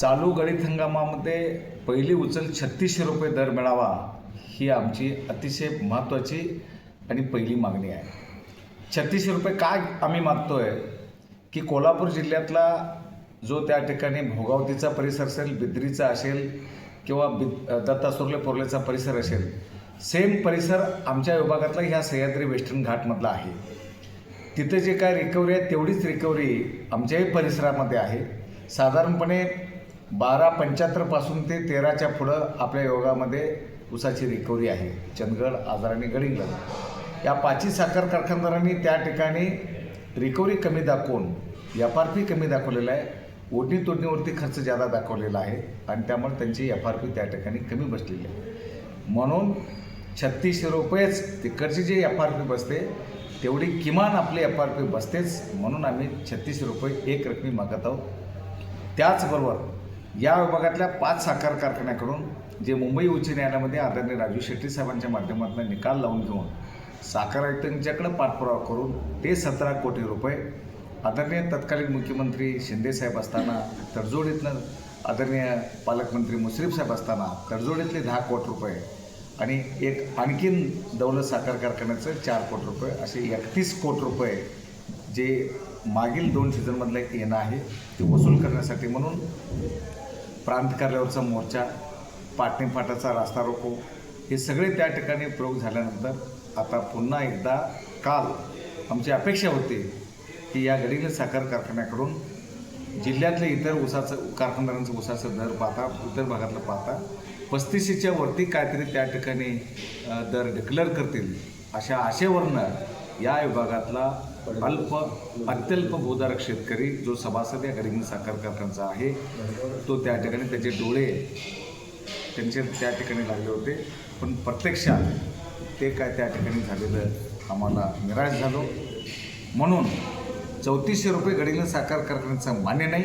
चालू गणित हंगामामध्ये पहिली उचल छत्तीसशे रुपये दर मिळावा ही आमची अतिशय महत्त्वाची आणि पहिली मागणी आहे. छत्तीसशे रुपये काय आम्ही मागतो आहे की कोल्हापूर जिल्ह्यातला जो त्या ठिकाणी भोगावतीचा परिसर असेल बिद्रीचा असेल किंवा बि दत्तासुर्ले पोर्लेचा परिसर असेल सेम परिसर आमच्या विभागातला ह्या सह्याद्री वेस्टर्न घाटमधला आहे. तिथे जे काय रिकव्हरी आहे तेवढीच रिकव्हरी आमच्याही परिसरामध्ये आहे. साधारणपणे बारा पंच्याहत्तरपासून ते तेराच्या पुढं आपल्या योगामध्ये उसाची रिकव्हरी आहे. चंदगड आजाराने आणि या पाचही साखर कारखानदारांनी त्या ठिकाणी रिकव्हरी कमी दाखवून एफ आर पी कमी दाखवलेला आहे. ओढणी तोडणीवरती खर्च जादा दाखवलेला आहे आणि त्यामुळे त्यांची एफ आर पी त्या ठिकाणी कमी बसलेली आहे. म्हणून छत्तीसशे रुपयेच तिकडची जी एफ आर पी बसते तेवढी किमान आपली एफ आर पी बसतेच म्हणून आम्ही छत्तीसशे रुपये एक रकमी मागत आहोत. त्याचबरोबर या विभागातल्या पाच साखर कारखान्याकडून जे मुंबई उच्च न्यायालयामध्ये आदरणीय राजू शेट्टी साहेबांच्या माध्यमातून निकाल लावून घेऊन साखर आयुक्तांच्याकडे पाठपुरावा करून ते सतरा कोटी रुपये आदरणीय तत्कालीन मुख्यमंत्री शिंदेसाहेब असताना तडजोडीतनं आदरणीय पालकमंत्री मुश्रीफ साहेब असताना तडजोडीतले दहा कोटी रुपये आणि एक आणखीन दौलत साखर कारखान्याचं चार कोटी रुपये असे एकतीस कोटी रुपये जे मागील दोन सीझनमधलं एक येणं आहे ते वसूल करण्यासाठी म्हणून प्रांत कार्यावरचा मोर्चा पाटणीपाटाचा रास्ता रोको हे सगळे त्या ठिकाणी प्रयोग झाल्यानंतर आता पुन्हा एकदा काल आमची अपेक्षा होती की या गडिंग साखर कारखान्याकडून जिल्ह्यातले इतर उसाचं कारखानदारांचं उसाचं दर पाहता इतर भागातलं पाहता पस्तीसशेच्या वरती काहीतरी त्या ठिकाणी दर डिक्लेअर करतील अशा आशेवरनं या विभागातला अल्प अत्यल्प भूधारक शेतकरी जो सभासद या गरिबी साखर कारखान्याचा आहे तो त्या ठिकाणी त्याचे डोळे त्यांचे त्या ठिकाणी लागले होते. पण प्रत्यक्षात ते काय त्या ठिकाणी झालेलं आम्हाला निराश झालो. म्हणून चौतीसशे रुपये गडिंग साखर कारखान्याचं मान्य नाही.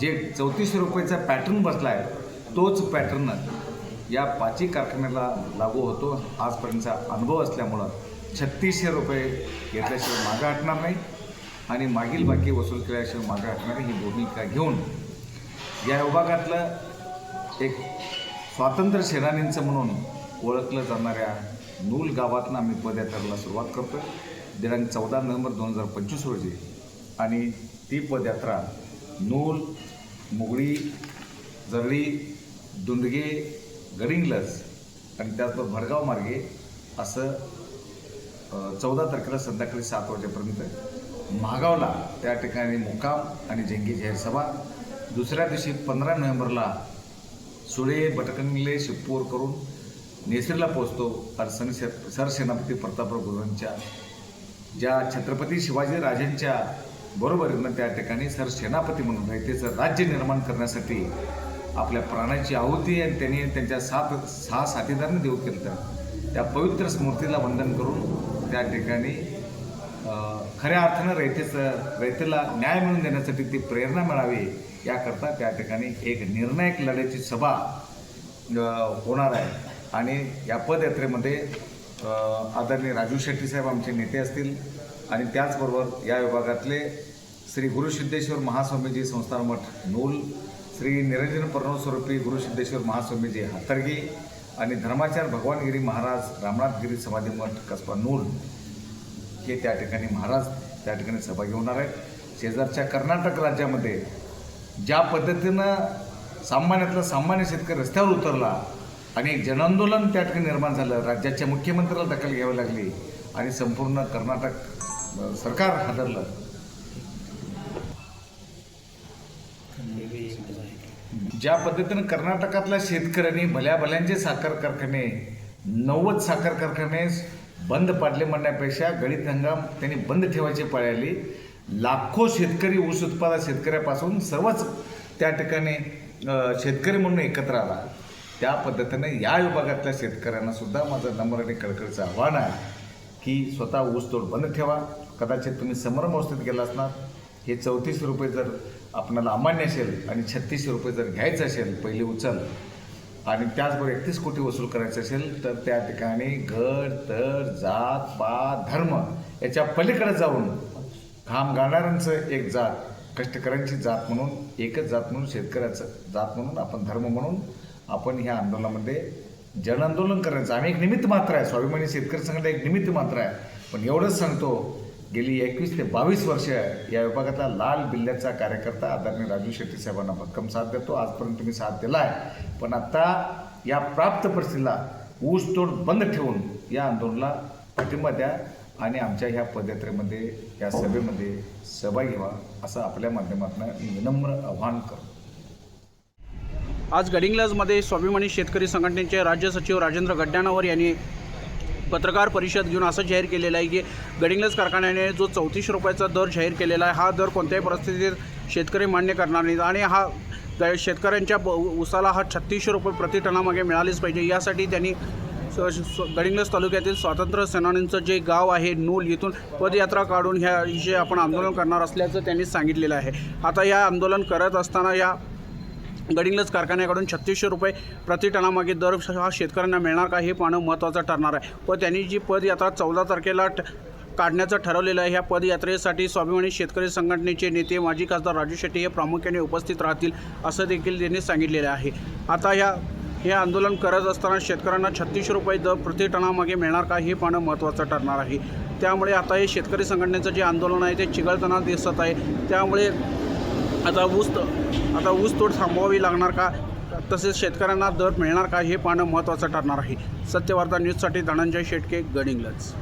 जे चौतीसशे रुपयेचा पॅटर्न बसला आहे तोच पॅटर्न या पाची कारखान्याला लागू होतो. आजपर्यंतचा अनुभव असल्यामुळं छत्तीसशे रुपये घेतल्याशिवाय मागं हटणार नाही आणि मागील बाकी वसूल केल्याशिवाय मागं हटणार नाही ही भूमिका घेऊन. या विभागातलं एक स्वातंत्र्य सेनानींचं म्हणून ओळखलं जाणाऱ्या नूल गावातनं आम्ही पदयात्रेला सुरुवात करतो दिनांक चौदा नोव्हेंबर दोन हजार पंचवीस रोजी. आणि ती पदयात्रा नूल मुगळी जरळी दुंडगे गडिंगलज आणि त्याचबरोबर भडगाव मार्गे असं चौदा तारखेला संध्याकाळी सात वाजेपर्यंत महागावला त्या ठिकाणी मुक्काम आणि जंगी जाहीर सभा. दुसऱ्या दिवशी पंधरा नोव्हेंबरला सुळे भटकंगले शिप्पूर करून नेसरीला पोहोचतो अडचणी सरसेनापती प्रतापराव गुरुंच्या ज्या छत्रपती शिवाजी राजांच्या बरोबरीनं त्या ठिकाणी सरसेनापती म्हणून रयतेचं राज्य निर्माण करण्यासाठी आपल्या प्राणाची आहुती आणि त्यांनी त्यांच्या सात सहा साथीदारांनी देऊ केलं तर त्या पवित्र स्मृतीला वंदन करून त्या ठिकाणी खऱ्या अर्थानं रयतेचं रयतेला न्याय मिळवून देण्यासाठी ती प्रेरणा मिळावी याकरता त्या ठिकाणी एक निर्णायक लढ्याची सभा होणार आहे. आणि या पदयात्रेमध्ये आदरणीय राजू शेट्टी साहेब आमचे नेते असतील आणि त्याचबरोबर या विभागातले श्री गुरुसिद्धेश्वर महास्वामीजी संस्थान मठ नूल श्री निरंजन प्रणवस्वरूपी गुरुसिद्धेश्वर महास्वामीजी हातर्गी आणि धर्माचार भगवानगिरी महाराज रामनाथगिरी समाधी मठ कसबा नूल हे त्या ठिकाणी महाराज त्या ठिकाणी सहभागी होणार आहेत शेजारच्या कर्नाटक राज्यामध्ये ज्या पद्धतीनं सामान्यातला सामान्य शेतकरी रस्त्यावर उतरला आणि एक जनआंदोलन त्या ठिकाणी निर्माण झालं राज्याच्या मुख्यमंत्र्याला दखल घ्यावी लागली आणि संपूर्ण कर्नाटक सरकार हादरलं. ज्या पद्धतीनं कर्नाटकातल्या शेतकऱ्यांनी भल्या भल्यांचे साखर कारखाने नव्वद साखर कारखाने बंद पाडले म्हणण्यापेक्षा गळीत हंगाम त्यांनी बंद ठेवायची पाळी आली. लाखो शेतकरी ऊस उत्पादक शेतकऱ्यापासून सर्वच त्या ठिकाणी शेतकरी म्हणून एकत्र आला. त्या पद्धतीने या विभागातल्या शेतकऱ्यांना सुद्धा माझं नम्र आणि कळकळीचं आव्हान आहे की स्वतः ऊसतोड बंद ठेवा. कदाचित तुम्ही समर अवस्थेत गेला असणार. हे चौतीस रुपये जर आपणाला अमान्य असेल आणि छत्तीसशे रुपये जर घ्यायचं असेल पहिली उचल आणि त्याचबरोबर एकतीस कोटी वसूल करायचं असेल तर त्या ठिकाणी घर तर जात पात धर्म याच्या पलीकडे जाऊन घाम गाणाऱ्यांचं एक जात कष्टकऱ्यांची जात म्हणून एकच जात म्हणून शेतकऱ्याचं जात म्हणून आपण धर्म म्हणून आपण ह्या आंदोलनामध्ये जनआंदोलन करायचं. आम्ही एक निमित्त मात्र आहे. स्वाभिमानी शेतकरी संघटना एक निमित्त मात्र आहे. पण एवढंच सांगतो गेली एकवीस ते बावीस वर्ष या विभागातला लाल बिल्ल्याचा कार्यकर्ता आदरणीय राजू शेट्टी साहेबांना भक्कम साथ देतो. आजपर्यंत तुम्ही साथ दिला आहे पण आता या प्राप्त परिस्थितीला ऊसतोड बंद ठेवून या आंदोलनाला पाठिंबा द्या आणि आमच्या ह्या पदयात्रेमध्ये या सभेमध्ये सहभागी व्हा असं आपल्या माध्यमातून विनम्र आव्हान करतो. आज गडिंग्लजमध्ये स्वाभिमानी शेतकरी संघटनेचे राज्य सचिव राजेंद्र गड्डाणावर यांनी पत्रकार परिषद घेऊन असं जाहीर केलेलं आहे की गडिंग्लज कारखान्याने जो चौतीस रुपयाचा दर जाहीर केलेला आहे हा दर कोणत्याही परिस्थितीत शेतकरी मान्य करणार नाहीत आणि हा शेतकऱ्यांच्या ब उसाला हा छत्तीसशे रुपये प्रति टनामागे मिळालेच पाहिजे. यासाठी त्यांनी स- गडिंग्लज तालुक्यातील स्वातंत्र्य सेनानींचं जे गाव आहे नूल इथून पदयात्रा काढून ह्या विषयी आपण आंदोलन करणार असल्याचं त्यांनी सांगितलेलं आहे. आता या आंदोलन करत असताना या गडिंग्लज कारखान्याकडून छत्तीसशे रुपये प्रति टनामागे दर हा शेतकऱ्यांना मिळणार का हे पाहणं महत्त्वाचं ठरणार आहे. व त्यांनी जी पदयात्रा चौदा तारखेला ट काढण्याचं ठरवलेलं आहे ह्या पदयात्रेसाठी स्वाभिमानी शेतकरी संघटनेचे नेते माजी खासदार राजू शेट्टी हे प्रामुख्याने उपस्थित राहतील असं देखील त्यांनी सांगितलेलं आहे. आता ह्या हे आंदोलन करत असताना शेतकऱ्यांना छत्तीसशे रुपये दर प्रति टनामागे मिळणार का हे पाहणं महत्त्वाचं ठरणार आहे. त्यामुळे आता हे शेतकरी संघटनेचं जे आंदोलन आहे ते चिघळताना दिसत आहे. त्यामुळे आता ऊस आता ऊस तोड थांबवावी लागणार का? तसेच शेतकऱ्यांना दर मिळणार का? हे पाहणं महत्त्वाचं ठरणार आहे. सत्यवार्ता न्यूजसाठी धनंजय शेटके गडिंग्लज